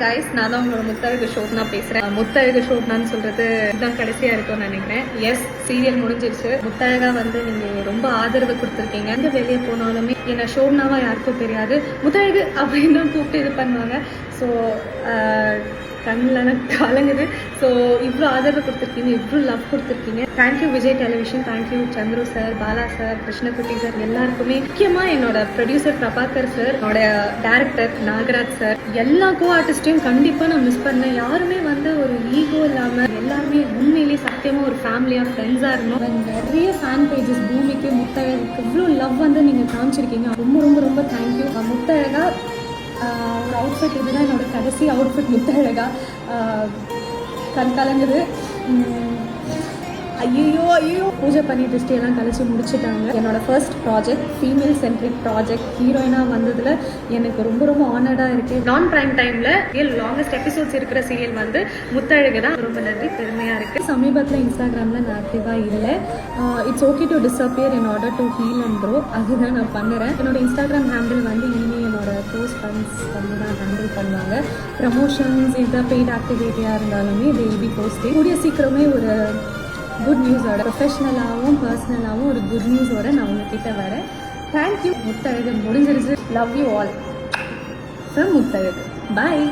Hi நான் தான் உங்களோட முத்தழகு ஷோப்னா பேசுறேன். முத்தழகு ஷோப்னான்னு சொல்றது இதுதான் கடைசியா இருக்கும்னு நினைக்கிறேன். எஸ் சீரியல் முடிஞ்சிருச்சு. முத்தழகா வந்து நீங்க ரொம்ப ஆதரவு கொடுத்துருக்கீங்க. எங்க வெளியே போனாலுமே என்ன ஷோப்னாவா யாருக்கும் தெரியாது. முத்தழகு அப்படின்னு கூப்பிட்டு இது பண்ணுவாங்க. ஸோ uh, கண்ணில் கலங்குது. ஸோ இவ்வளோ ஆதரவு கொடுத்துருக்கீங்க இவ்வளோ லவ் கொடுத்துருக்கீங்க. Thank you Vijay television thank you Chandru sir Bala sir Krishnakutty sir எல்லாருக்குமே. முக்கியமாக என்னோட ப்ரொடியூசர் பிரபாகர் சார் என்னோட டேரக்டர் நாகராஜ் சார் எல்லா கோ ஆர்டிஸ்டையும் கண்டிப்பாக நான் மிஸ் பண்ணேன். யாருமே வந்து ஒரு ஈகோ இல்லாமல் எல்லாருமே உண்மையிலேயே சத்தியமாக ஒரு ஃபேமிலியாக ஃப்ரெண்ட்ஸாக இருந்தோம். நிறைய ஃபேன் பேஜஸ் பூமிக்கு முத்தழகுக்கு இவ்வளோ லவ் வந்து நீங்கள் காமிச்சிருக்கீங்க. ரொம்ப ரொம்ப ரொம்ப தேங்க்யூ முத்தழகா ஒரு அவுட்ஃபிட் இதுதான் என்னோடய கடைசி அவுட்ஃபிட் முத்தழகா. ஆஹ் கண் கலங்குது ஐயோ ஐயோ பூஜை பண்ணி திருஷ்டி எல்லாம் கழிச்சு முடிச்சுட்டாங்க. என்னோட first project female centric project ஹீரோயினாக வந்ததில் எனக்கு ரொம்ப ரொம்ப ஆனர்டாக இருக்குது நான் ப்ரைம் டைமில் லாங்கஸ்ட் எபிசோட்ஸ் இருக்கிற சீரியல் வந்து முத்தழகு தான். ரொம்ப நன்றி பெருமையாக இருக்குது சமீபத்தில் இன்ஸ்டாகிராமில் நான் ஆக்டிவாக இல்லை. It's okay to disappear in order to heal and grow அதுதான் நான் பண்ணுறேன். என்னோட இன்ஸ்டாகிராம் ஹேண்டில் வந்து இனிமேல் என்னோட போஸ்ட் ஃப்ரெண்ட்ஸ் வந்து தான் ஹேண்டில் பண்ணுவாங்க. ப்ரமோஷன்ஸ் எந்த பெய்ட் ஆக்டிவிட்டியாக இருந்தாலுமே இது பி போஸ்டிங் கூடிய சீக்கிரமே ஒரு குட் நியூஸோட ப்ரொஃபஷனலாகவும் பர்சனலாகவும் ஒரு குட் நியூஸோட நான் உங்ககிட்ட வரேன். தேங்க்யூ முத்தழகு முடிஞ்சிருச்சு. Love you all from Muthazhagu bye